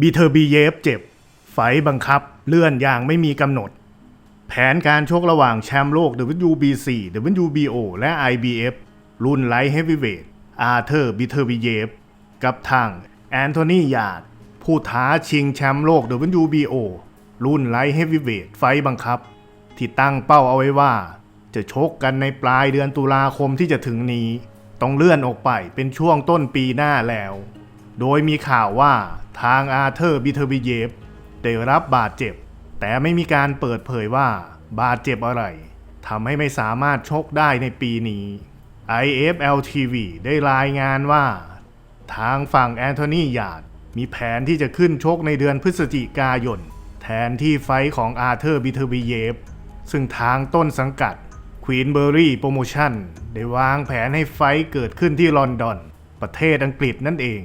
บีเทอร์บีเยฟเจ็บ ไฟบังคับเลื่อนอย่างไม่มีกำหนด แผนการชกระหว่างแชมป์โลก WBC WBO และ IBF รุ่นไลท์เฮฟวีเวทอาร์เธอร์บิเทอร์บิเยฟกับทางแอนโทนียาดผู้ท้าชิงแชมป์โลก WBO รุ่นไลท์เฮฟวีเวทไฟบังคับ ที่ตั้งเป้าเอาไว้ว่า จะชกกันในปลายเดือนตุลาคมที่จะถึงนี้ ต้องเลื่อนออกไปเป็นช่วงต้นปีหน้าแล้ว โดยมีข่าวว่าทางอาร์เธอร์บิเทอร์บิเยฟได้รับบาดเจ็บ แต่ไม่มีการเปิดเผยว่าบาดเจ็บอะไรทำให้ไม่สามารถชกได้ในปีนี้ IFL TV ได้รายงานว่า ทางฝั่งแอนโทนีหยาดมีแผนที่จะขึ้นชกในเดือนพฤศจิกายน แทนที่ไฟท์ของอาร์เธอร์บิเทอร์บิเยฟซึ่งทางต้นสังกัด Queenberry Promotion ได้วางแผนให้ไฟท์เกิดขึ้นที่ลอนดอน ประเทศอังกฤษนั่นเอง